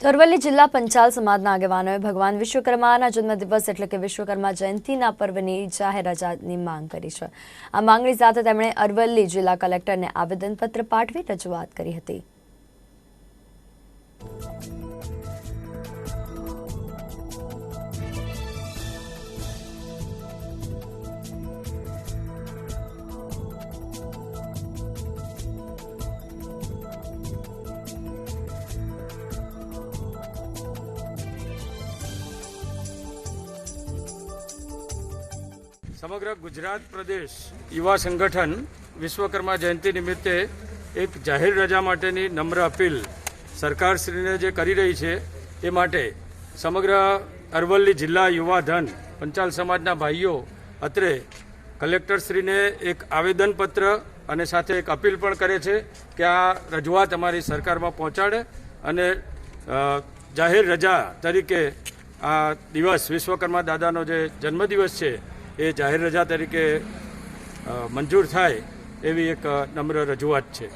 અરવલ્લી જિલ્લા પંચાલ સમાજના આગેવાનોએ ભગવાન વિશ્વકર્માના જન્મદિવસ એટલે કે વિશ્વકર્મા જયંતિના પર્વની જાહેર રજાની માંગ કરી છે. આ માંગણી સાથે તેમણે અરવલ્લી જિલ્લા કલેક્ટરને આવેદનપત્ર પાઠવી રજૂઆત કરી હતી. સમગ્ર ગુજરાત પ્રદેશ યુવા સંગઠન વિશ્વકર્મા જયંતિ નિમિત્તે એક જાહેર રજા માટેની નમ્ર અપીલ સરકારશ્રીને જે કરી રહી છે, એ માટે સમગ્ર અરવલ્લી જિલ્લા યુવા ધન પંચાલ સમાજના ભાઈઓ અત્રે કલેક્ટરશ્રીને એક આવેદનપત્ર અને સાથે એક અપીલ પણ કરે છે કે આ રજૂઆત અમારી સરકારમાં પહોંચાડે અને જાહેર રજા તરીકે આ દિવસ વિશ્વકર્મા દાદાનો જે જન્મદિવસ છે એ જાહેર રજા તરીકે મંજૂર થાય એવી એક નમ્ર રજૂઆત છે.